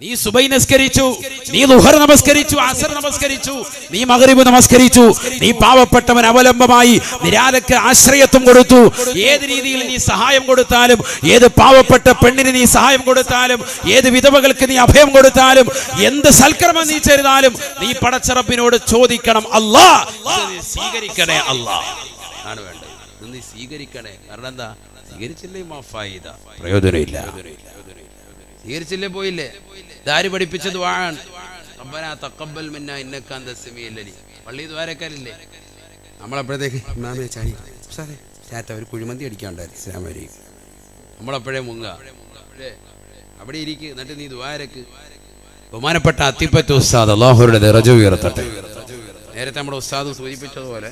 നീ സുബൈ നമസ്കരിച്ചു നീ ലുഹർ നമസ്കരിച്ചു അസർ നമസ്കരിച്ചു നീ മഗ്രിബ് നമസ്കരിച്ചു നീ പാവപ്പെട്ടവൻ അവലംബമായി നിരാലക്ക് ആശ്രയത്വം കൊടുത്തു. ഏത് രീതിയിൽ നീ സഹായം കൊടുത്താലും ഏത് പാവപ്പെട്ട പെണ്ണിന് നീ സഹായം കൊടുത്താലും ഏത് വിധവകൾക്ക് നീ അഭയം കൊടുത്താലും എന്ത് സൽക്കർമ്മം നീ ചെയ്താലും നീ പടച്ചറപ്പിനോട് ചോദിക്കണം അല്ലാ സ്വീകരിക്കണേ അല്ലാ. ആണ് വേണ്ടത്. നീ സ്വീകരിക്കണേ. കാരണം എന്താ? സ്വീകരിച്ചില്ലേ മാഫായിദ? പ്രയോജനമില്ല. സ്വീകരിച്ചില്ലേ പോയില്ലേ? ഇതാര് പഠിപ്പിച്ചത് വാഴാണ്. റബ്ബനാ മിന്നാ ഇന്നക അന്ത സമീഉൽ അലീം. പള്ളി ദ്വാരക്കാരില്ലേ? നമ്മളപ്പോഴത്തേക്ക് ഇമാമെ ചാടി. സാറേ ചാറ്റ ഒരു കുഴിമന്തി അടിക്കാണ്ടായിരുന്നു ഇസ്ലാമരി നമ്മളപ്പോഴേ മുങ്ങ അവിടെ ഇരിക്കുക എന്നിട്ട് നീ ദ്വാരക്ക്. ബഹുമാനപ്പെട്ട അത്തിപ്പറ്റ ഉസ്താദ് അള്ളാഹുരുടെ നിറജ ഉയർത്തട്ടെ. നേരത്തെ നമ്മുടെ ഉസ്താദ് സൂചിപ്പിച്ചതുപോലെ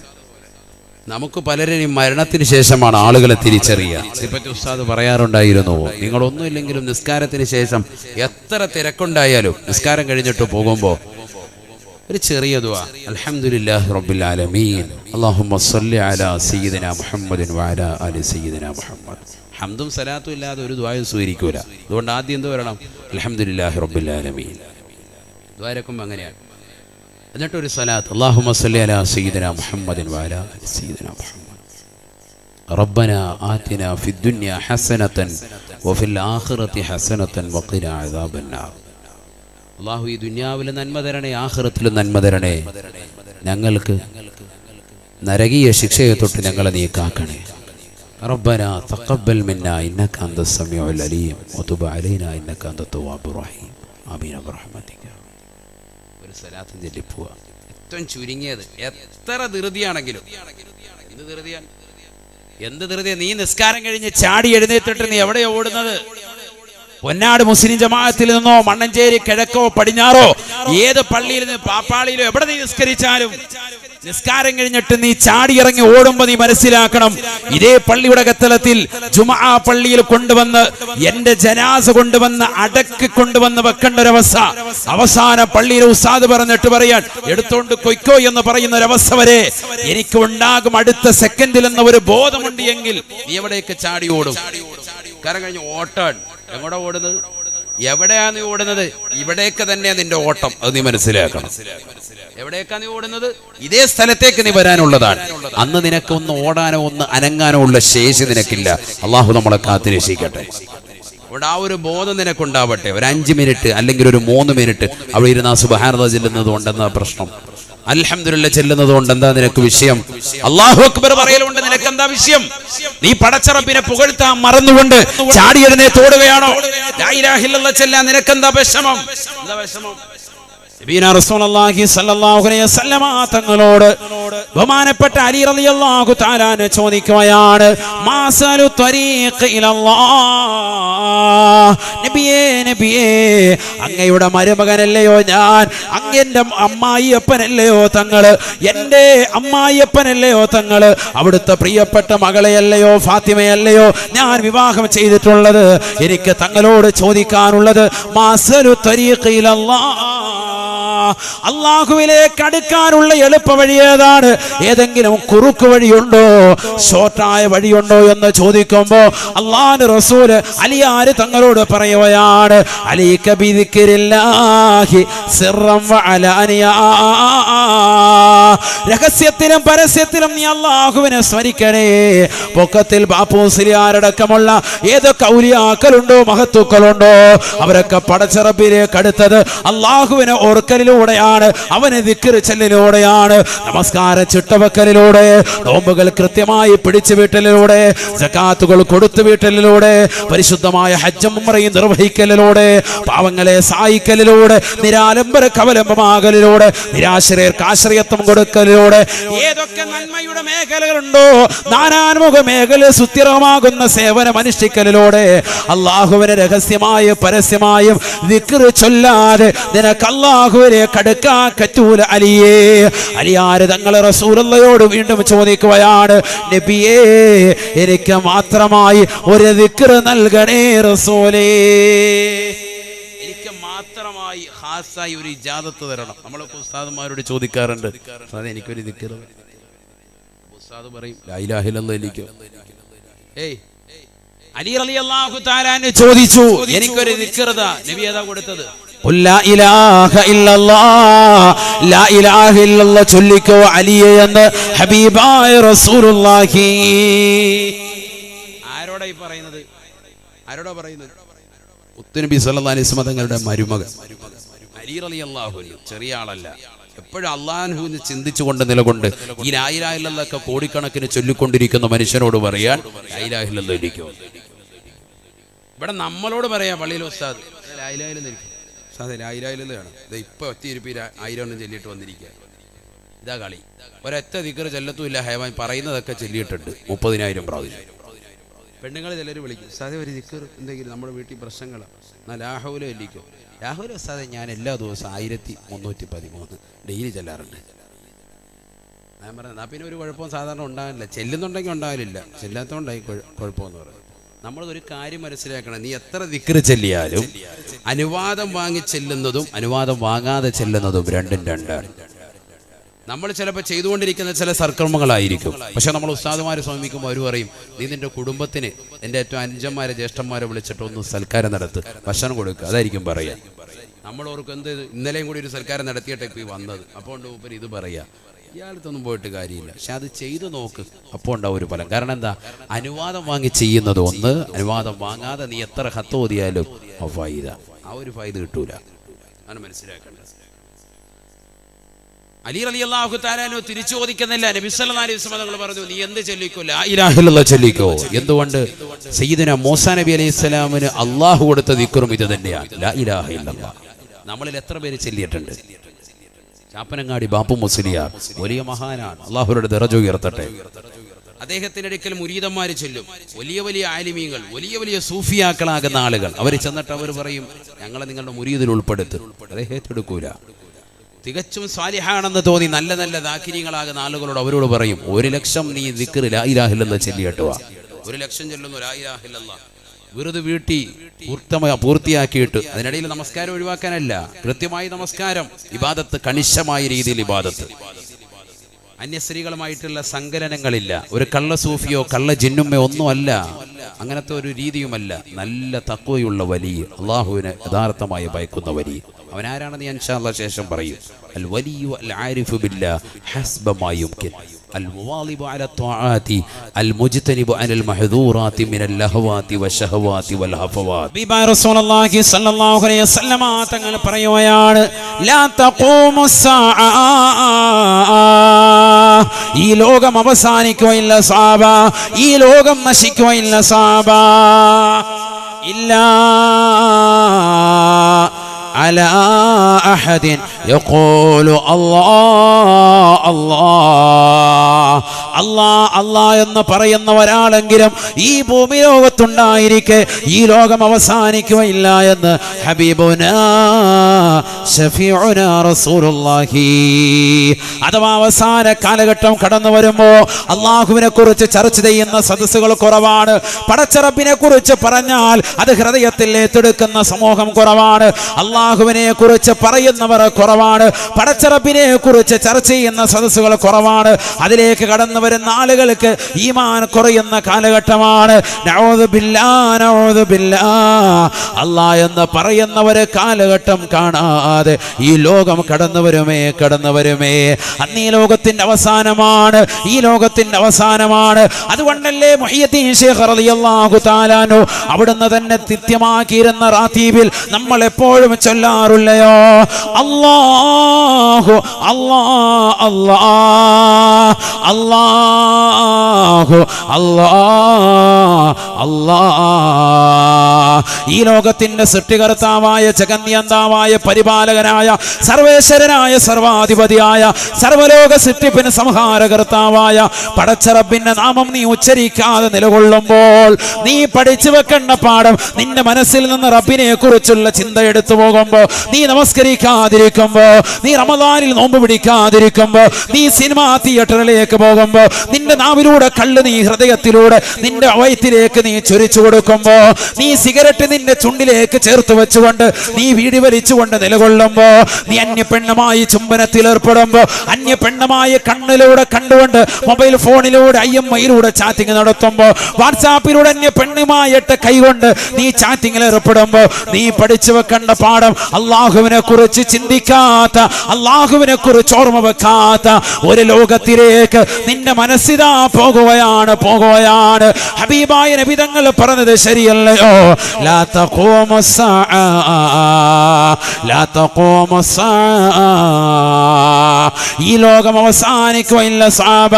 നമുക്ക് പലരെയും മരണത്തിന് ശേഷമാണ് ആളുകളെ തിരിച്ചറിയുക. ഇതിപ്പറ്റി ഉസ്താദ് പറയാറുണ്ടായിരുന്നു നിങ്ങളൊന്നുമില്ലെങ്കിലും നിസ്കാരത്തിന് ശേഷം എത്ര തിരക്കുണ്ടായാലും നിസ്കാരം കഴിഞ്ഞിട്ട് പോകുമ്പോൾ ഒരു ചെറിയ ദുആ അൽഹംദുലില്ലാഹി റബ്ബിൽ ആലമീൻ. അല്ലാഹുമ്മ അലാ മുഹമ്മദിൻ ആലി മുഹമ്മദ്. ഹംദും സലാത്തും ഇല്ലാതെ ഒരു ദുആയും സ്വീകരിക്കൂല. അതുകൊണ്ട് ആദ്യം എന്ത് വരണം? അൽഹംദുലില്ലാഹി റബ്ബിൽ ആലമീൻ. ദ്വാരക്കും അങ്ങനെയാണ്. എന്നിട്ട് ഒരു സ്വലാത്ത് അല്ലാഹുമ്മ സ്വല്ലി അലാ സയ്യിദിന മുഹമ്മദിൻ വഅലാ ആലി സയ്യിദിന മുഹമ്മദ് ربنا آتنا في الدنيا حسنة وفي الآخرة حسنة وقنا عذاب النار അള്ളാഹു ഈ ദുന്യാവിലെ നന്മ തരണേ ആഹ്റത്തിലും നന്മ തരണേ ഞങ്ങൾക്ക് നരകീയ ശിക്ഷയെ തൊട്ട് ഞങ്ങളെ നീ കാക്കണേ ربنا تقبل منا انك انت السميع العليم وتب علينا انك انت التواب الرحيم امين برحمتك ഒരു സലാത്തും ചൊല്ലിപ്പോവുക ഏറ്റവും ചുരുങ്ങിയത് എത്ര ധൃതിയാണെങ്കിലും. എന്ത് ധൃതിയാണ് ധൃതിയ? നീ നിസ്കാരം കഴിഞ്ഞ് ചാടി എഴുന്നേറ്റിട്ട് നീ എവിടെയോ ഓടുന്നത്? പൊന്നാട് മുസ്ലിം ജമാഅത്തിൽ നിന്നോ മണ്ണഞ്ചേരി കിഴക്കോ പടിഞ്ഞാറോ ഏത് പള്ളിയിൽ നിന്ന് പാപ്പാളിയിലോ എവിടെ നീ നിസ്കരിച്ചാലും നിസ്കാരം കഴിഞ്ഞിട്ട് നീ ചാടി ഇറങ്ങി ഓടുമ്പോ നീ മനസ്സിലാക്കണം ഇതേ പള്ളിയുടെ കത്തലത്തിൽ ജുമാ പള്ളിയിൽ കൊണ്ടുവന്ന് എന്റെ ജനാസ് കൊണ്ടുവന്ന് അടക്കി കൊണ്ടുവന്ന് വെക്കേണ്ട ഒരവസ്ഥ അവസാന പള്ളിയിലെ ഉസാദ് പറഞ്ഞിട്ട് പറയാൻ എടുത്തോണ്ട് കൊയ്ക്കോ എന്ന് പറയുന്ന ഒരവസ്ഥ വരെ എനിക്ക് ഉണ്ടാകും. അടുത്ത സെക്കൻഡിൽ എന്ന ഒരു ബോധമുണ്ട് എങ്കിൽ നീ എവിടേക്ക് ചാടി ഓടും? കാരണം കഴിഞ്ഞ് ഓട്ടാൻ എങ്ങോട്ടാ ഓടുന്നത്? എവിടെയാ നീ ഓടുന്നത്? ഇവിടേക്ക് തന്നെ നിന്റെ ഓട്ടം. അത് നീ മനസ്സിലാക്കണം. എവിടേക്കാ നീ ഓടുന്നത്? ഇതേ സ്ഥലത്തേക്ക് നീ വരാനുള്ളതാണ്. അന്ന് നിനക്ക് ഒന്ന് ഓടാനോ ഒന്ന് അനങ്ങാനോ ഉള്ള ശേഷി നിനക്കില്ല. അള്ളാഹു നമ്മളെ കാത്തിരക്ഷിക്കട്ടെ അവിടെ ആ ഒരു ബോധം നിനക്കുണ്ടാവട്ടെ. ഒരു അഞ്ച് മിനിറ്റ് അല്ലെങ്കിൽ ഒരു മൂന്ന് മിനിറ്റ് അവിടെ ഇരുന്ന് ആ സുബഹാനത ചെല്ലുന്നത് കൊണ്ടെന്ന പ്രശ്നം. അൽഹംദുലില്ല ചെല്ലുന്നത് കൊണ്ട് എന്താ നിനക്ക് വിഷയം? അള്ളാഹു അക്ബർ പറയലുണ്ട് നിനക്ക് എന്താ വിഷയം? നീ പടച്ചറപ്പിനെ പുകഴ്ത്താൻ മറന്നുകൊണ്ട് ചാടിയതിനെ തോടുകയാണോ? ചെല്ലാൻ വിഷമം? എന്താ വിഷമം? അലൈഹി വസല്ലമ തങ്ങളോട് ബഹുമാനപ്പെട്ട അലി റളിയല്ലാഹു തആലാനെ ചോദിക്കുകയാണ് മാസലു ത്വരീഖ് ഇലല്ലാഹ്. നബിയേ നബിയേ അങ്ങയുടെ മരുമകനല്ലയോ ഞാൻ? അങ്ങന്റെ അമ്മായിയപ്പനല്ലയോ തങ്ങൾ? എന്റെ അമ്മായിയപ്പനല്ലയോ തങ്ങൾ? അവിടുത്തെ പ്രിയപ്പെട്ട മകളെയല്ലയോ ഫാത്തിമയല്ലയോ ഞാൻ വിവാഹം ചെയ്തിട്ടുള്ളത്? എനിക്ക് തങ്ങളോട് ചോദിക്കാനുള്ളത് മാസലു ത്വരീഖ് ഇലല്ലാഹ്. അള്ളാഹുവിലേക്ക് അടുക്കാനുള്ള എളുപ്പ വഴി ഏതാണ്? ഏതെങ്കിലും കുറുക്ക് വഴിയുണ്ടോ? ഷോർട്ടായ വഴിയുണ്ടോ എന്ന് ചോദിക്കുമ്പോ അള്ളാഹ് റസൂൽ അലിയാര് തങ്ങളോട് പറയുകയാണ് അലി രഹസ്യത്തിലും പരസ്യത്തിലും നീ അള്ളാഹുവിനെ സ്മരിക്കണേ. പൊക്കത്തിൽ ബാപ്പൂസിലിയാരടക്കമുള്ള ഏതൊക്കെ ഔലിയാക്കളുണ്ടോ മഹത്തുക്കളുണ്ടോ അവരൊക്കെ പടച്ചിറപ്പിലേക്ക് അടുത്തത് അള്ളാഹുവിനെ ഓർക്കലിലൂടെയാണ് അവനെ ദിക്കറ് ചെല്ലിലൂടെയാണ്. നമസ്കാര ചിട്ടവക്കലിലൂടെ നോമ്പുകൾ കൃത്യമായി പിടിച്ചു വീട്ടലിലൂടെ ജക്കാത്തുകൾ കൊടുത്തു വീട്ടലിലൂടെ പരിശുദ്ധമായ ഹജ്ജം ഉംറയും നിർവഹിക്കലിലൂടെ പാവങ്ങളെ സഹായിക്കലിലൂടെ നിരാലംബര കവലംബമാകലിലൂടെ നിരാശ്രയർക്ക് ആശ്രയത്വം കൊടുക്കലിലൂടെ ഏതൊക്കെ നന്മയുടെ മേഖലകളുണ്ടോ നാനാൻമുഖ മേഖല സുസ്ഥിരമാകുന്ന സേവനം അനുഷ്ഠിക്കലിലൂടെ അള്ളാഹുവിനെ രഹസ്യമായും പരസ്യമായും ദിക്റ് ചൊല്ലാതെ നിനക്ക് കടുക്കാൻ പറ്റൂല അലിയേ. അലിയാര് തങ്ങളെ റസൂലയോട് വീണ്ടും ചോദിക്കുകയാണ് നബിയേ എനിക്ക് മാത്രമായി ഒരു ദിക്റ് നൽകണേ റസൂലേ. എനിക്ക് മാത്രമായി ഹാസായി ഒരു ഇജാദത്ത് തരണം. നമ്മളൊക്കെ ഉസ്താദന്മാരോട് ചോദിക്കാറുണ്ട് അത് എനിക്കൊരു ദിക്കറ് ഉസ്താദ് പറയും ലാ ഇലാഹ ഇല്ലല്ലാഹ് എനിക്ക്. ഏയ് അലി അള്ളാഹു തആലാനെ ചോദിച്ചു എനിക്കൊരു ദിക്റത നബി ഏതാ കൊടുത്തത്? ചൊല്ലിക്കോ അലിയെ എന്ന് ഹബീബായ റസൂലുള്ളാഹി. ആരോടാ ഈ പറയുന്നത്? ആരോടാ പറയുന്നത്? ഉത്തുനബി സല്ലല്ലാഹു അലൈഹി വസല്ലം തങ്ങളുടെ മരുമകൻ. അലി അൻഹു ചെറിയ ആളല്ല. എപ്പോഴും അള്ളാഹുവിന് ചിന്തിച്ചുകൊണ്ട് നിലകൊണ്ട് ഈ ലായിലാഹില്ലൊക്കെ കോടിക്കണക്കിന് ചൊല്ലിക്കൊണ്ടിരിക്കുന്ന മനുഷ്യനോട് പറയാൻ ലായിലാഹില്ലല്ലോ ഇരിക്കും. ഇവിടെ നമ്മളോട് പറയാ പള്ളിയിൽ ഉസ്താദ് ലായിലാഹില്ലെന്നിരിക്കും ഉസ്താദ് വേണം ഇത് ഇപ്പൊ ഒത്തിരിപ്പി ആയിരം എണ്ണം ചൊല്ലിയിട്ട് വന്നിരിക്കുക ഇതാ കളി. ഒരൊറ്റ ദിക്കറ് ചെല്ലത്തുമില്ല ഹേവാൻ പറയുന്നതൊക്കെ ചൊല്ലിയിട്ടുണ്ട്. മുപ്പതിനായിരം പ്രാവശ്യം. പെണ്ണുങ്ങൾ ചിലർ വിളിക്കും. സാധേ ഒരു ദിക്കർ എന്തെങ്കിലും നമ്മുടെ വീട്ടിൽ പ്രശ്നങ്ങളാണ് എന്നാൽ ലാഹുല ചൊല്ലിക്കും. ലാഹുല സാധേ ഞാൻ എല്ലാ ദിവസവും ആയിരത്തി മുന്നൂറ്റി പതിമൂന്ന് ഡെയിലി ചെല്ലാറുണ്ട്. ഞാൻ പറഞ്ഞത് എന്നാൽ പിന്നെ ഒരു കുഴപ്പവും സാധാരണ ഉണ്ടാകില്ല ചെല്ലുന്നുണ്ടെങ്കിൽ ഉണ്ടാവില്ല ചെല്ലാത്തതുകൊണ്ടായി കുഴപ്പമെന്ന് കുഴപ്പമെന്ന് പറയും നമ്മളൊരു കാര്യം മനസ്സിലാക്കണം. നീ എത്ര ദിക്കറ് ചെല്ലിയാലും അനുവാദം വാങ്ങി ചെല്ലുന്നതും അനുവാദം വാങ്ങാതെ ചെല്ലുന്നതും രണ്ടും രണ്ടാണ്. നമ്മൾ ചിലപ്പോൾ ചെയ്തുകൊണ്ടിരിക്കുന്ന ചില സർക്രമങ്ങളായിരിക്കും പക്ഷെ നമ്മൾ ഉസ്താദുമാരെ സമീപിക്കുമ്പോൾ അവർ പറയും നീ നിന്റെ കുടുംബത്തിന് എന്റെ ഏറ്റവും അനുജന്മാരെ ജ്യേഷ്ഠന്മാരെ വിളിച്ചിട്ട് ഒന്ന് സൽക്കാരം നടത്ത് ഭക്ഷണം കൊടുക്കുക അതായിരിക്കും പറയാ. നമ്മളോർക്ക് എന്ത്? ഇന്നലെയും കൂടി ഒരു സൽക്കാരം നടത്തിയിട്ടേ ഇപ്പോൾ വന്നത്. അപ്പോൾ ഉണ്ട് ഇത് പറയാ ഇയാളത്തൊന്നും പോയിട്ട് കാര്യമില്ല. പക്ഷെ അത് ചെയ്തു നോക്ക്. അപ്പോൾ ഉണ്ടാവും ഒരു ഫലം. കാരണം എന്താ? അനുവാദം വാങ്ങി ചെയ്യുന്നത് ഒന്ന് അനുവാദം വാങ്ങാതെ നീ എത്ര ഹത്ത് ഓതിയാലും ആ ഫായിദ ആ ഒരു ഫൈദ കിട്ടൂല. അങ്ങനെ മനസ്സിലാക്കേണ്ടത്. അലി അലി അള്ളാഹു താരാനോ തിരിച്ചു ചോദിക്കുന്നില്ല. നബി സല്ലല്ലാഹു അലൈഹി വസല്ലം പറഞ്ഞു നീ എന്ത് ചൊല്ലിക്കോ? ചൊല്ലിക്കോ. എന്തുകൊണ്ട്? സയ്യിദിന മൂസാ നബി അലൈഹി സ്വലാമിന് അള്ളാഹു കൊടുത്ത ദിക്റും ഇത് തന്നെയാണ്. നമ്മളിൽ എത്ര പേര് ചൊല്ലിയിട്ടുണ്ട്? ചാപ്പനങ്ങാടി ബാപ്പു മുസ്ലിയാർ വലിയ മഹാനാണ്. അള്ളാഹുരുടെ ദറജ ഉയർത്തട്ടെ. അദ്ദേഹത്തിന്റെ അടുക്കൽ മുരീതന്മാര് ചൊല്ലും. വലിയ വലിയ ആലിമീങ്ങൾ വലിയ വലിയ സൂഫിയാക്കളാകുന്ന ആളുകൾ. അവർ ചെന്നിട്ട് അവർ പറയും ഞങ്ങളെ നിങ്ങളുടെ മുരീതിൽ ഉൾപ്പെടുത്തും. അദ്ദേഹത്തെ എടുക്കൂല തികച്ചും സ്വാലിഹാണെന്ന് തോന്നി നല്ല നല്ല ദാക്കിര്യങ്ങളാകുന്ന ആളുകളോട് അവരോട് പറയും ഒരു ലക്ഷം നീ ദിക്കറ് ലായിരാഹില്ലെന്ന് ചെല്ലിയിട്ടുക ഒരു ലക്ഷം ചെല്ലുന്നു ലായിലാഹില്ല വെറുതെ വീട്ടി പൂർത്തമ പൂർത്തിയാക്കിയിട്ട് അതിനിടയിൽ നമസ്കാരം ഒഴിവാക്കാനല്ല കൃത്യമായി നമസ്കാരം ഇബാദത്ത് കണിശമായ രീതിയിൽ ഇബാദത്ത്. അന്യസ്ത്രീകളുമായിട്ടുള്ള സങ്കലനങ്ങളില്ല. ഒരു കള്ള സൂഫിയോ കള്ള ജിന്നുമ്മയോ ഒന്നുമല്ല അങ്ങനത്തെ ഒരു രീതിയുമല്ല. നല്ല തക്വയുള്ള വലിയ അള്ളാഹുവിന് യഥാർത്ഥമായി ഭയക്കുന്ന വലിയ അവനാരാണെന്ന് ഞാൻ ശേഷം പറയും. അൽ വലിയ ആരിഫു ബില്ലാ ഹസ്ബ മാ യുംകിൻ المواظب على الطاعات المجتنب عن المحذورات من اللهوات والشهوات والهفوات ഹബീബായ റസൂലുള്ളാഹി സ്വല്ലല്ലാഹു അലൈഹി വസല്ലമ തങ്ങൾ പറയുകയാണ് ലാ തഖൂമു സ്സാഅ ഈ ലോകം അവസാനിക്കുകയില്ല സാബ ഈ ലോകം നശിക്കുകയില്ല സാബ ഇല്ല على أحد യഖൂലു الله الله അല്ലാ അല്ലാ എന്ന് പറയുന്ന ഒരാളെങ്കിലും ഈ ഭൂമി ലോകത്തുണ്ടായിരിക്കെ ഈ ലോകം അവസാനിക്കുകയില്ല എന്ന് റസൂലുള്ളാഹി. അഥവാ അവസാന കാലഘട്ടം കടന്നു വരുമ്പോൾ അള്ളാഹുവിനെ കുറിച്ച് ചർച്ച ചെയ്യുന്ന സദസ്സുകൾ കുറവാണ്. പടച്ചറപ്പിനെ കുറിച്ച് പറഞ്ഞാൽ അത് ഹൃദയത്തിൽ ഏറ്റെടുക്കുന്ന സമൂഹം കുറവാണ്. അള്ളാഹുവിനെ കുറിച്ച് പറയുന്നവർ കുറവാണ്. പടച്ചറബിനെ കുറിച്ച് ചർച്ച ചെയ്യുന്ന സദസ്സുകൾ കുറവാണ്. അതിലേക്ക് കടന്നു വരുന്ന ആളുകൾക്ക് ഈമാൻ കുറയുന്ന കാലഘട്ടമാണ്. അല്ല. അല്ലാ എന്ന് പറയുന്നവര് കാലഘട്ടം കാണാതെ ഈ ലോകം കടന്നു വരുമേ കടന്നു വരുമേ. അന്ന് ഈ ലോകത്തിന്റെ അവസാനമാണ് ഈ ലോകത്തിന്റെ അവസാനമാണ്. അതുകൊണ്ടല്ലേ തആലാനു അവിടുന്ന് തന്നെ തിത്യമാക്കിയിരുന്ന റാത്തീബിൽ നമ്മൾ എപ്പോഴും ചൊല്ലാറുള്ളയോ? അല്ലാഹു അല്ലാ അല്ലാ അല്ലാഹു അല്ലാ അല്ലാ. ഈ ലോകത്തിന്റെ സൃഷ്ടികർത്താവായ ജഗന്യന്താവായ പരിപാലകനായ സർവേശ്വരനായ സർവാധിപതിയായ സർവലോക സൃഷ്ടിപ്പിന് സംഹാരകർത്താവായ പടച്ചറബിന്റെ നാമം നീ ഉച്ചരിക്കാതെ നിലകൊള്ളുമ്പോൾ നീ പഠിച്ചു വെക്കേണ്ട പാഠം നിന്റെ മനസ്സിൽ നിന്ന് റബ്ബിനെ കുറിച്ചുള്ള ചിന്ത എടുത്തു പോകുമ്പോൾ നീ നമസ്കരിക്കാതിരിക്കുമ്പോ മാസമാകുമ്പോ നീ റമദാനിൽ നോമ്പ് പിടിക്കാതിരിക്കുമ്പോ നീ സിനിമാ തിയേറ്ററിലേക്ക് പോകുമ്പോ നിന്റെ നാവിലൂടെ കള്ള് നീ ഹൃദയത്തിലൂടെ നിന്റെ വയറ്റിലേക്ക് നീ ചൊരിച്ചു കൊടുക്കുമ്പോ നീ സിഗരറ്റ് നിന്റെ ചുണ്ടിലേക്ക് ചേർത്ത് വെച്ചുകൊണ്ട് നീ വീടി വലിച്ചുകൊണ്ട് നിലകൊള്ളുമ്പോ നീ അന്യ പെണ്ണമായി ചുംബനത്തിൽ ഏർപ്പെടുമ്പോ അന്യ പെണ്ണമായ കണ്ണിലൂടെ കണ്ടുകൊണ്ട് മൊബൈൽ ഫോണിലൂടെ ഐ എം ഐയിലൂടെ ചാറ്റിംഗ് നടത്തുമ്പോ വാട്സാപ്പിലൂടെ അന്യ പെണ്ണുമായിട്ട് കൈകൊണ്ട് നീ ചാറ്റിംഗിൽ ഏർപ്പെടുമ്പോ നീ പഠിച്ചു വെക്കേണ്ട പാഠം അള്ളാഹുവിനെ കുറിച്ച് ചിന്തിക്കാത്ത അള്ളാഹുവിനെ കുറിച്ച് ഓർമ്മ വെക്കാത്ത ഒരു ലോകത്തിലേക്ക് നിന്റെ മനസ്സിതാ പോകുകയാണ് പോകുകയാണ്. ഹബീബായ നബിതങ്ങൾ പറഞ്ഞത് ശരിയല്ലയോ? ഈ ലോകം അവസാനിക്കുക ഇല്ല സാബ.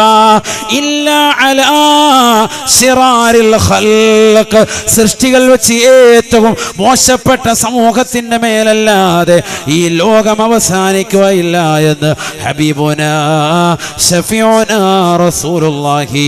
ഇല്ല അലാ ശിറാരിൽ ഖൽഖ്. സൃഷ്ടികൾ വെച്ച് ഏറ്റവും മോശപ്പെട്ട സമൂഹത്തിന്റെ മേലല്ലാതെ ഈ ലോകം അവസാനിക്കുകയില്ല എന്ന് ഹബീബുന ഷഫിയോന റസൂലുള്ളാഹി.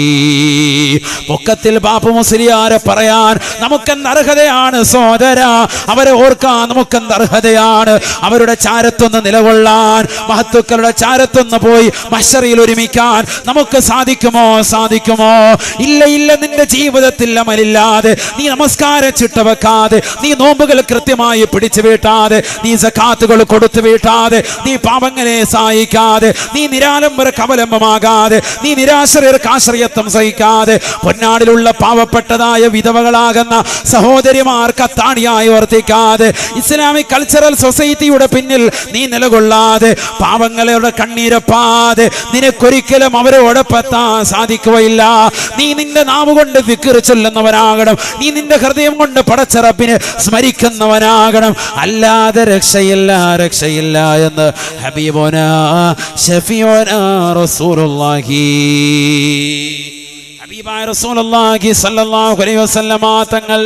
പൊക്കത്തിൽ ബാപ്പു മുസ്ലിയാരെ പറയാൻ നമുക്കെന്ത് അർഹതയാണ് സോദര അവരെ ഓർക്കാൻ നമുക്കെന്ത് അർഹതയാണ്. അവരുടെ ചാരത്തൊന്ന് നിലകൊള്ളാൻ മഹത്തുക്കളുടെ ചാരത്തൊന്ന് പോയി മഷറിയിൽ ഒരുമിക്കാൻ നമുക്ക് സാധിക്കുമോ? സാധിക്കുമോ? ഇല്ല ഇല്ല നിന്റെ ജീവിതത്തിൽ അമലില്ലാതെ. നീ നമസ്കാര ചിട്ട വെക്കാതെ. നീ നോമ്പുകൾ കൃത്യമായി പിടിച്ചു വീട്ടാതെ. നീ സക്കാത്തുകൾ കൊടുത്തു വീട്ടാതെ. നീ പാപങ്ങളെ സഹായിക്കാതെ നീ നിരാലംബര കവലംബമാകാതെ. നീ നിരാശ്രയർക്ക് ആശ്രയത്വം സഹിക്കാതെ. പൊന്നാടിലുള്ള പാവപ്പെട്ടതായ വിധവകളാകുന്ന സഹോദരിമാർ കത്താണിയായി വർത്തിക്കാതെ. ഇസ്ലാമിക് കൾച്ചറൽ സൊസൈറ്റിയുടെ പിന്നിൽ നീ നിലകൊള്ളാതെ. പാവങ്ങളുടെ കണ്ണീരപ്പാതെ. നിനക്കൊരിക്കലും അവരോടൊപ്പെത്താൻ സാധിക്കുകയില്ല. നീ നിന്റെ നാവ് കൊണ്ട് ചൊല്ലുന്നവനാകണം. നീ നിന്റെ ഹൃദയം കൊണ്ട് പടച്ചറപ്പിന് സ്മരിക്കുന്നവനാകണം. അല്ലാതെ രക്ഷയില്ല രക്ഷയില്ല എന്ന് ഹബീബോന ഷഫിയോന റസൂലുള്ളാഹി. ഹബീബായ റസൂലുള്ളാഹി സ്വല്ലല്ലാഹു അലൈഹി വസല്ലമ തങ്ങൾ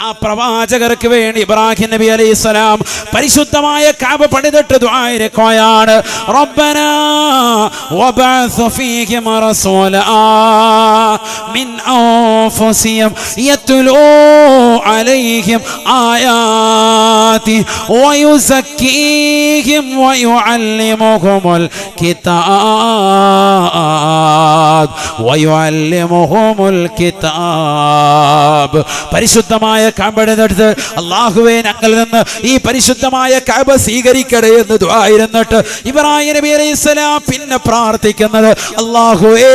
ആ പ്രവാചകർക്ക് വേണ്ടി ഇബ്രാഹിം നബി അലൈഹി സ്വലാം പരിശുദ്ധമായ കാബ പണിതിട്ട് കിതാബ്. പരിശുദ്ധമായ കാമ്പടുത്ത് അള്ളാഹുവെ ഞങ്ങളിൽ നിന്ന് ഈ പരിശുദ്ധമായ കാബ സ്വീകരിക്കണേ എന്ന് ദ്വായിരുന്നിട്ട് ഇബ്രാഹിം നബി അലൈഹി സ്വലാം പിന്നെ പ്രാർത്ഥിക്കുന്നത് അള്ളാഹുവേ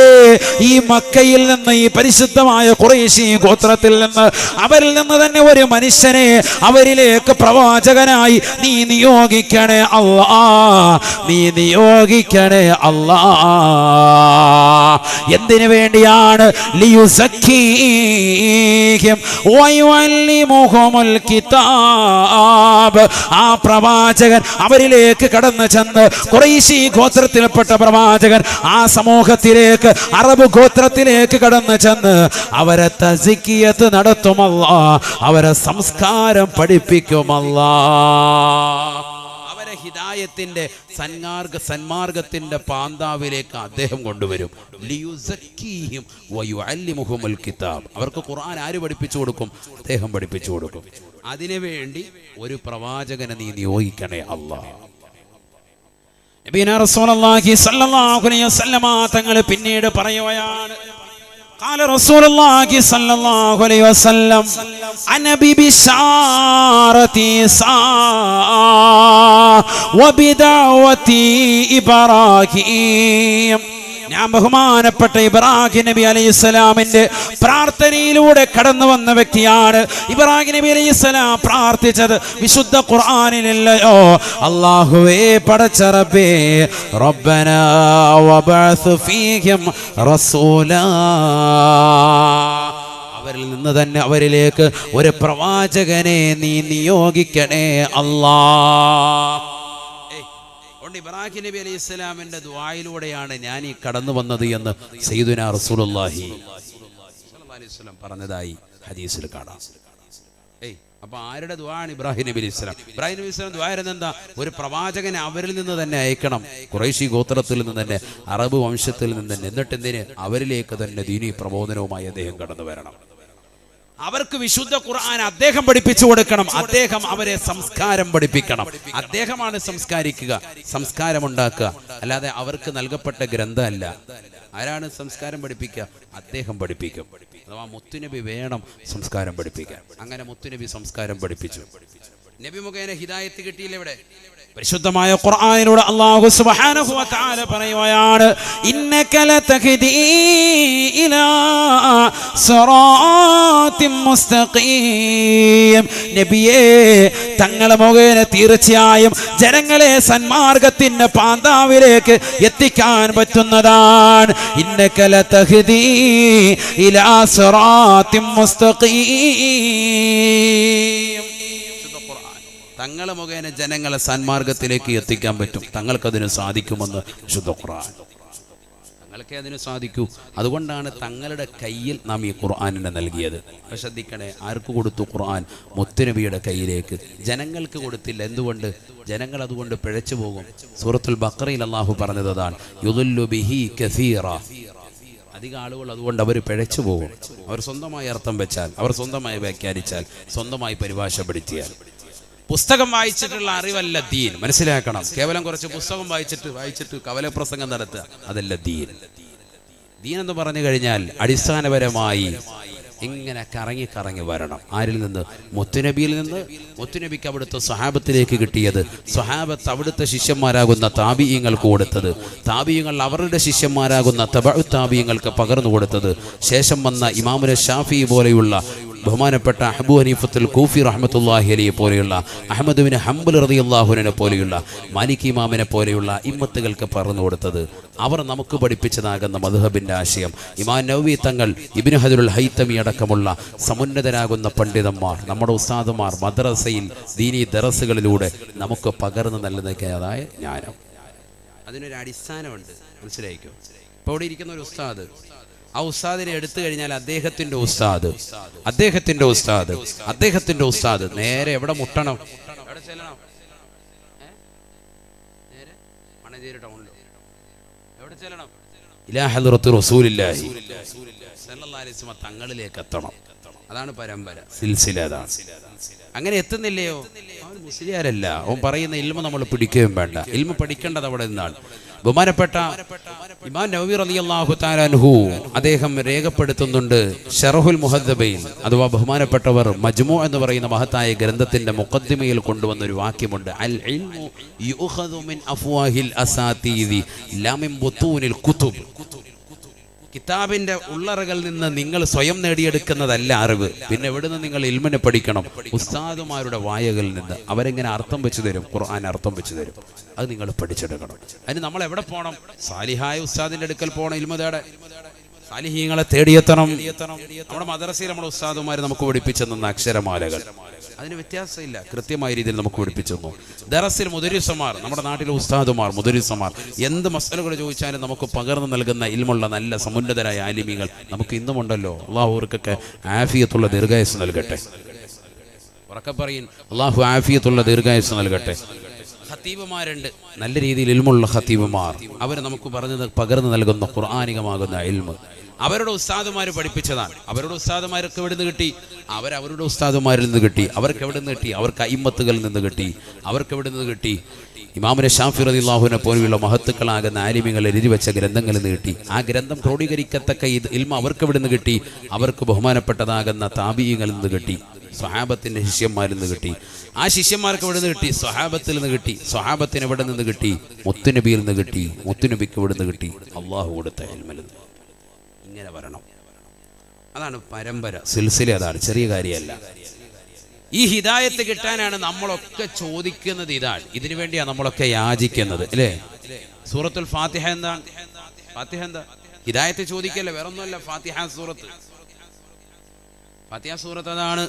ഈ മക്കയിൽ നിന്ന് ഈ പരിശുദ്ധമായ കുറേശി ഗോത്രത്തിൽ നിന്ന് അവരിൽ നിന്ന് തന്നെ ഒരു മനുഷ്യനെ അവരിലേക്ക് പ്രവാചകനായി നീ നിയോഗിക്കണേ അള്ളാ നീ നിയോഗിക്കണേ അല്ലാ എന്തിനു വേണ്ടിയാണ്? ലിയുസക്കീഹിം കിതാബ്. ആ പ്രവാചകൻ അവരിലേക്ക് കടന്നു ചെന്ന് കുറേശി ഗോത്രത്തിൽപ്പെട്ട പ്രവാചകൻ ആ സമൂഹത്തിലേക്ക് അറബ് ഗോത്രത്തിലേക്ക് കടന്നു ചെന്ന് അവരെ തസിക്കിയത്ത് നടത്തുമല്ല അവരെ സംസ്കാരം പഠിപ്പിക്കുമല്ല. ഹിദായത്തിന്റെ സന്മാർഗ സന്മാർഗത്തിന്റെ പാന്താവിലേക്ക് അദ്ദേഹം കൊണ്ടുവരും. കിതാബ്. അവർക്ക് ഖുർആൻ ആര് പഠിപ്പിച്ചു കൊടുക്കും? അദ്ദേഹം പഠിപ്പിച്ചു കൊടുക്കും. അതിനുവേണ്ടി ഒരു പ്രവാചകനെ നീ നിയോഗിക്കണേ അല്ലാഹ് നബീന റസൂലുള്ളാഹി സ്വല്ലല്ലാഹു അലൈഹി വസല്ലമ തങ്ങളെ പിന്നീട് പറയുകയാണ് قال رسول الله صلى الله عليه وسلم أنا ببشارتي ساعة وبدعوتي إبراهيم ഞാൻ ബഹുമാനപ്പെട്ട ഇബ്രാഹിം നബി അലൈഹി സ്വലാമിന്റെ പ്രാർത്ഥനയിലൂടെ കടന്നു വന്ന വ്യക്തിയാണ് ഇബ്രാഹിം നബി അലൈഹി പ്രാർത്ഥിച്ചത് വിശുദ്ധ ഖുർആാനിലല്ലയോ? അള്ളാഹുവേ പടച്ചറബേ റബ്ബന ഫീഹിം റസൂലാ. അവരിൽ നിന്ന് തന്നെ അവരിലേക്ക് ഒരു പ്രവാചകനെ നീ നിയോഗിക്കണേ അല്ലാ അതുകൊണ്ട് ഇബ്രാഹിം നബി അലൈഹി ഇസ്ലാമിന്റെ ദ്വായിലൂടെയാണ് ഞാൻ ഈ കടന്നു വന്നത് എന്ന് സയ്യിദുന റസൂലുള്ളാഹി അലൈഹി വസല്ലം പറഞ്ഞതായി ഹദീസിൽ കാണാം. ഏയ് അപ്പൊ ആരുടെ ദ്വാണ് ഇബ്രാഹിം നബി ഇസ്ലാം ഇബ്രാഹിം നബി ഇസ്ലാം ദ്വാരുന്നത് എന്താ? ഒരു പ്രവാചകനെ അവരിൽ നിന്ന് തന്നെ അയക്കണം. കുറേശി ഗോത്രത്തിൽ നിന്ന് തന്നെ അറബ് വംശത്തിൽ നിന്ന് തന്നെ. എന്നിട്ട് എന്തിന്? അവരിലേക്ക് തന്നെ ദീനി പ്രബോധനവുമായി അദ്ദേഹം കടന്നു വരണം. അവർക്ക് വിശുദ്ധ ഖുർആൻ അദ്ദേഹം പഠിപ്പിച്ചു കൊടുക്കണം. അദ്ദേഹം അവരെ സംസ്കാരം പഠിപ്പിക്കണം. അദ്ദേഹമാണ് സംസ്കാരിക്കുക സംസ്കാരം ഉണ്ടാക്കുക അല്ലാതെ അവർക്ക് നൽകപ്പെട്ട ഗ്രന്ഥമല്ല. ആരാണ് സംസ്കാരം പഠിപ്പിക്കുക? അദ്ദേഹം പഠിപ്പിക്കും. അഥവാ മുത്തുനബി വേണം സംസ്കാരം പഠിപ്പിക്കാൻ. അങ്ങനെ മുത്തുനബി സംസ്കാരം പഠിപ്പിച്ചു. നബി മുഖേന ഹിദായത്ത് കിട്ടിയില്ല ഇവിടെ. പരിശുദ്ധമായ ഖുർആനിലൂടെ അല്ലാഹു സുബ്ഹാനഹു വ തആല പറയുകയാണ് ഇന്നക ലതഹ്ദീ ഇലാ സിറാത്തിൻ മുസ്തഖീം. നബിയേ തങ്ങളെ മുഖേന തീർച്ചയായും ജനങ്ങളെ സന്മാർഗത്തിന്റെ പാന്താവിലേക്ക് എത്തിക്കാൻ പറ്റുന്നതാണ്. ഇന്നക ലതഹ്ദീ ഇലാ സിറാത്തിൻ മുസ്തഖീം. തങ്ങളെ മുഖേന ജനങ്ങളെ സന്മാർഗത്തിലേക്ക് എത്തിക്കാൻ പറ്റും. തങ്ങൾക്കതിന് സാധിക്കുമെന്ന് വിശുദ്ധ ഖുർആൻ. തങ്ങൾക്കേ അതിന് സാധിക്കൂ. അതുകൊണ്ടാണ് തങ്ങളുടെ കയ്യിൽ നാം ഈ ഖുർആാനിനെ നൽകിയത്. ശ്രദ്ധിക്കണേ ആർക്ക് കൊടുത്തു ഖുർആൻ? മുത്തുനബിയുടെ കയ്യിലേക്ക്. ജനങ്ങൾക്ക് കൊടുത്തില്ല. എന്തുകൊണ്ട്? ജനങ്ങൾ അതുകൊണ്ട് പിഴച്ചു പോകും. സൂറത്തുൽ ബക്രയിൽ അള്ളാഹു പറഞ്ഞതാണ് യുദുല്ലു ബിഹി കസീറ. അധികം ആളുകൾ അതുകൊണ്ട് അവർ പിഴച്ചു പോകും. അവർ സ്വന്തമായി അർത്ഥം വെച്ചാൽ അവർ സ്വന്തമായി വ്യാഖ്യാനിച്ചാൽ സ്വന്തമായി പരിഭാഷപ്പെടുത്തിയാൽ. പുസ്തകം വായിച്ചിട്ടുള്ള അറിവല്ല ദീൻ. മനസ്സിലാക്കണം. കേവലം കുറച്ച് പുസ്തകം വായിച്ചിട്ട് വായിച്ചിട്ട് കവല പ്രസംഗം നടത്തുക അതല്ല ദീൻ. ദീൻ എന്ന് പറഞ്ഞു കഴിഞ്ഞാൽ അടിസ്ഥാനപരമായി ഇങ്ങനെ കറങ്ങി കറങ്ങി വരണം. ആരിൽ നിന്ന്? മുത്തുനബിയിൽ നിന്ന്. മുത്തുനബിക്ക് അവിടുത്തെ സ്വഹാബത്തിലേക്ക് കിട്ടിയത്. സ്വഹാബത്ത് അവിടുത്തെ ശിഷ്യന്മാരാകുന്ന താബീയങ്ങൾക്ക് കൊടുത്തത്. താബീയങ്ങൾ അവരുടെ ശിഷ്യന്മാരാകുന്ന തബ താബീയങ്ങൾക്ക് പകർന്നു കൊടുത്തത്. ശേഷം വന്ന ഇമാമുന ഷാഫി പോലെയുള്ള ബഹുമാനപ്പെട്ട അഹബു ഹനീഫത്തുൽ കൂഫി റഹമത്തുല്ലാഹി അലിയെ പോലെയുള്ള അഹമ്മദ് ബിൻ ഹംബുൽ റതി അള്ളാഹുനെ പോലെയുള്ള മാലിക് ഇമാമിനെ പോലെയുള്ള ഇമ്മത്തുകൾക്ക് പറഞ്ഞു കൊടുത്തത്. അവർ നമുക്ക് പഠിപ്പിച്ചതാകുന്ന മധുഹബിന്റെ ആശയം. ഇമാൻ നവവി തങ്ങൾ ഇബിന് ഹദുൽ ഹൈത്തമി അടക്കമുള്ള സമുന്നതരാകുന്ന പണ്ഡിതന്മാർ നമ്മുടെ ഉസ്താദുമാർ മദ്രസയിൽ ദീനി ദറസുകളിലൂടെ നമുക്ക് പകർന്നു നൽകുന്നതായ ജ്ഞാനം. അതിനൊരു അടിസ്ഥാനമുണ്ട്. മനസ്സിലായിക്കോ? ഇപ്പോൾ ഇവിടെ ഇരിക്കുന്ന ഒരു ഉസ്താദ് ആ ഉസ്താദിനെ എടുത്തു കഴിഞ്ഞാൽ അദ്ദേഹത്തിന്റെ ഉസ്താദ്. അദ്ദേഹത്തിന്റെ ഉസ്താദ്. അദ്ദേഹത്തിന്റെ ഉസ്താദ്. നേരെ എവിടെ മുട്ടണം? തങ്ങളിലേക്ക് എത്തണം അതാണ് പരമ്പര. സിൽസില അതാണ്. അങ്ങനെ എത്തുന്നില്ലയോ? അവൻ മുസ്ലിയാരല്ല. അവൻ പറയുന്ന ഇൽമ നമ്മൾ പിടിക്കുകയും വേണ്ട. ഇൽമ പഠിക്കേണ്ടത് അവിടെ നിന്നാണ്. ബഹുമാനപ്പെട്ട ഇമാൻ നവീർ അലി താലാൻഹു അദ്ദേഹം രേഖപ്പെടുത്തുന്നുണ്ട് ഷെറഹുൽ മുഹദ്ബൈൻ അഥവാ ബഹുമാനപ്പെട്ടവർ മജ്മു എന്ന് പറയുന്ന മഹത്തായ ഗ്രന്ഥത്തിന്റെ മുഖദ്ദിമയിൽ കൊണ്ടുവന്ന ഒരു വാക്യമുണ്ട്. അൽ അഫ്വാഹിൽ അസാതീദി ലാ മിൻ ബുത്തൂനിൽ കുതുബ് കിതാബിന്റെ ഉള്ളറകളിൽ നിന്ന് നിങ്ങൾ സ്വയം നേടിയെടുക്കുന്നതല്ല അറിവ്. പിന്നെ എവിടുന്ന് നിങ്ങൾ ഇൽമിനെ പഠിക്കണം? ഉസ്താദുമാരുടെ വായകളിൽ നിന്ന്. അവരെങ്ങനെ അർത്ഥം വെച്ചു തരും? ഖുർആൻ അർത്ഥം വെച്ചു തരും. അത് നിങ്ങൾ പഠിച്ചെടുക്കണം. അതിന് നമ്മൾ എവിടെ പോകണം സാലിഹായ ഉസ്താദിന്റെ അടുക്കൽ പോകണം ഇൽമതേടെ സാലിഹീങ്ങളെ തേടിയെത്തണം. നമ്മുടെ മദ്രസയിൽ നമ്മുടെ ഉസ്താദുമാർ നമുക്ക് പഠിപ്പിച്ചു തന്ന അക്ഷരമാലകൾ. അതിന് വ്യത്യാസമില്ല. കൃത്യമായ രീതിയിൽ നമുക്ക് പഠിപ്പിച്ചു തന്നു. ദറസിൽ മുദരിസമാർ നമ്മുടെ നാട്ടിലെ ഉസ്താദുമാർ മുദരിസമാർ എന്ത് മസലുകൾ ചോദിച്ചാലും നമുക്ക് പകർന്നു നൽകുന്ന ഇൽമുള്ള നല്ല സമുന്നതരായ ആലിമികൾ നമുക്ക് ഇന്നും ഇന്നുമുണ്ടല്ലോ അള്ളാഹുവർക്കൊക്കെ ആഫിയത്തുള്ള ദീർഘായുസ് നൽകട്ടെ. ഉറക്കെ പറയും അള്ളാഹു ആഫിയത്തുള്ള ദീർഘായുസ് നൽകട്ടെ. ഖത്തീബുമാരുണ്ട്. നല്ല രീതിയിൽ ഇൽമുള്ള ഖത്തീബുമാർ. അവർ നമുക്ക് പറഞ്ഞത് പകർന്നു നൽകുന്ന ഖുർആാനികമാകുന്ന ഇൽമ്. അവരുടെ ഉസ്താദുമാർ പഠിപ്പിച്ചതാണ്. അവരുടെ ഉസ്താദുമാർക്ക് എവിടെ നിന്ന് കിട്ടി അവരവരുടെ ഉസ്താദുമാരിൽ നിന്ന് കിട്ടി. അവർക്ക് എവിടെ നിന്ന് കിട്ടി? അവർക്ക് അയിമത്തുകളിൽ നിന്ന് കിട്ടി. അവർക്ക് എവിടെ നിന്ന് കിട്ടി? ഇമാമിനെ ഷാഫി റദിള്ളാഹുവിനെ പോലെയുള്ള മഹത്തുക്കളാകുന്ന ആലിമ്യങ്ങൾ എഴുതി വെച്ച ഗ്രന്ഥങ്ങളിൽ നിന്ന് കിട്ടി. ആ ഗ്രന്ഥം ക്രോഡീകരിക്കത്തക്ക ഇത് ഇൽമ അവർക്ക് എവിടെ നിന്ന് കിട്ടി? അവർക്ക് ബഹുമാനപ്പെട്ടതാകുന്ന താപീയങ്ങളിൽ നിന്ന് കിട്ടി. സ്വഹാബത്തിന്റെ ശിഷ്യന്മാരിൽ നിന്ന് കിട്ടി. ആ ശിഷ്യന്മാർക്ക് എവിടെ നിന്ന് കിട്ടി? സ്വഹാബത്തിൽ നിന്ന് കിട്ടി. സ്വഹാബത്തിന് എവിടെ നിന്ന് കിട്ടി? മുത്തുനബിയിൽ നിന്ന് കിട്ടി. മുത്തുനബിക്ക് എവിടെ നിന്ന് കിട്ടി? അള്ളാഹു കൊടുത്ത ഹെൽമൽ ഇങ്ങനെ വരണം. അതാണ് പരമ്പര. സിൽസില അതാണ്. ചെറിയ കാര്യമല്ല. ഈ ഹിദായത്ത് കിട്ടാനാണ് നമ്മളൊക്കെ ചോദിക്കുന്നത് ഇതാണ്. ഇതിനു വേണ്ടിയാണ് നമ്മളൊക്കെ യാചിക്കുന്നത്. അല്ലേ? സൂറത്തുൽ ഫാത്തിഹ എന്താണ് ഫാത്തിഹ എന്താ? ഹിദായത്ത് ചോദിക്കല്ലേ? വേറൊന്നുമല്ല. ഫാത്തിഹ സൂറത്ത്. ഫാത്തിഹ സൂറത്ത് അതാണ്.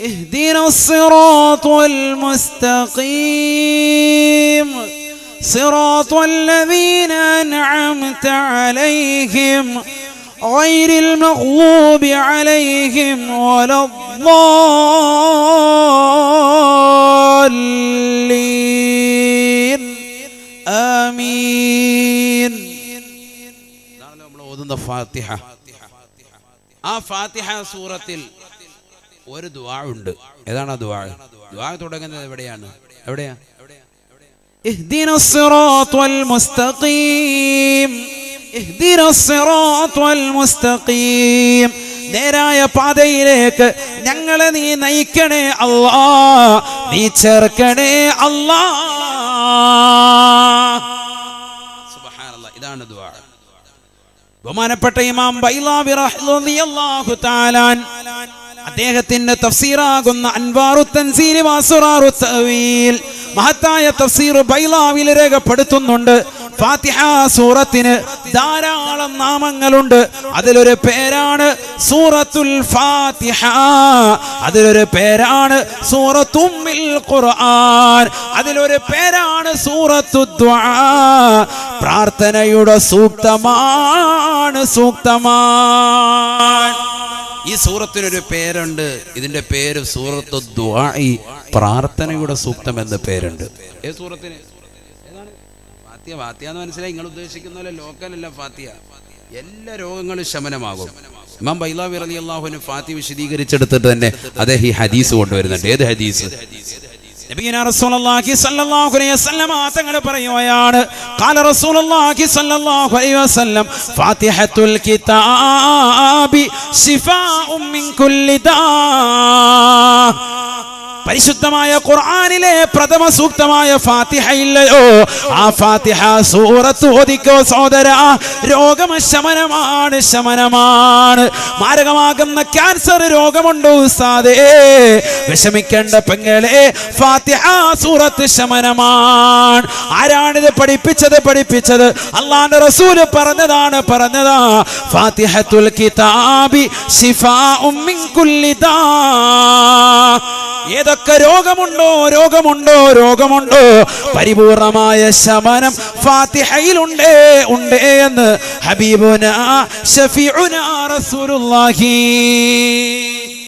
اهدنا الصراط المستقيم صراط الذين أنعمت عليهم غير المغضوب عليهم ولا الضالين آمين നമ്മൾ ഓതുന്ന ഫാത്തിഹ ആ ഫാത്തിഹ സൂറത്തിൽ ഒരു ദുആ ഉണ്ട് ഏതാണ് ആ ദുആ ദുആ തുടങ്ങുന്നത് എവിടെയാണ് എവിടെയാ اهدنا الصراط المستقيم اهدنا الصراط المستقيم നേരായ പാതയിലേക്ക് ഞങ്ങളെ നീ നയിക്കണേ അല്ലാ നീ ചേർക്കണേ അല്ലാ സുബ്ഹാനല്ലാഹ് ഇതാണ് ദുആ ബഹുമാനപ്പെട്ട ഇമാം ബൈലാവി റളിയല്ലാഹു തആലാൻ അദ്ദേഹത്തിന്റെ തഫ്സീറാകുന്ന അൻവാറു തൻസീരി വാസുറാറു തവീൽ മഹത്തായ തഫ്സീർ ബൈലാവിൽ രേഖപ്പെടുത്തുന്നുണ്ട്. ഫാത്തിഹ സൂറത്തിന് ധാരാളം നാമങ്ങളുണ്ട്. അതിലൊരു പേരാണ് സൂറത്തുൽ ഫാത്തിഹ. അതിലൊരു പേരാണ് സൂറത്തുമ്മിൽ ഖുർആൻ. അതിലൊരു പേരാണ് സൂറത്തു പ്രാർത്ഥനയുടെ സൂക്തമാണ് സൂക്തമാണ്. ഈ സൂറത്തിനൊരു പേരുണ്ട്. ഇതിന്റെ പേര് സൂറത്ത് പ്രാർത്ഥനയുടെ സൂക്തം എന്ന പേരുണ്ട്. ഏത് സൂറത്തിന്? ഫാത്തിയ ഫാത്തിയ എന്ന് മനസ്സിലായി. നിങ്ങൾ ഉദ്ദേശിക്കുന്ന പോലെ ലോക്കലല്ല ഫാത്തിയ എല്ലാ രോഗങ്ങളും ശമനമാകും. ഇമാം ബൈലാവി അള്ളാഹുവിന് ഫാത്തി വിശദീകരിച്ചെടുത്തിട്ട് തന്നെ അദ്ദേഹം ഈ ഹദീസ് കൊണ്ടുവരുന്നുണ്ട്. ഏത് ഹദീസ്? നബിയന റസൂലുള്ളാഹി സ്വല്ലല്ലാഹു അലൈഹി വസല്ലം തങ്ങൾ പറയുകയാണ്. ഖാല റസൂലുള്ളാഹി സ്വല്ലല്ലാഹു അലൈഹി വസല്ലം ഫാത്തിഹത്തുൽ കിതാബി ശിഫാഉം മിൻ കുല്ലി ദാ. പരിശുദ്ധമായ ഖുർആനിലെ പ്രഥമ സൂക്തമായ ഫാത്തിഹ ഇല്ലയോ ആ ഫാത്തിഹ സൂറത്ത് ഓദിക്കോ സോദര രോഗം ശമനമാണ്. ശമനമാണ് മാരകമാകുന്ന ക്യാൻസർ രോഗമുണ്ടോ ഉസ്താദേ? വിഷമിക്കേണ്ട പെങ്ങളെ ഫാത്തിഹ സൂറത്ത് ശമനമാണ്. ആരാണിത് പഠിപ്പിച്ചത്? പഠിപ്പിച്ചത് അള്ളാന്റെ റസൂൽ പറഞ്ഞതാണ് പറഞ്ഞതാ. ഫാത്തിഹത്തുൽ കിതാബി ശിഫാ മിൻ കുല്ലി ദാ. ഏതൊക്കെ രോഗമുണ്ടോ? രോഗമുണ്ടോ? രോഗമുണ്ടോ? പരിപൂർണമായ ശമനം ഫാത്തിഹയിലുണ്ടേ ഉണ്ടേ എന്ന് ഹബീബുന ഷഫീഉന റസൂലുള്ളാഹി.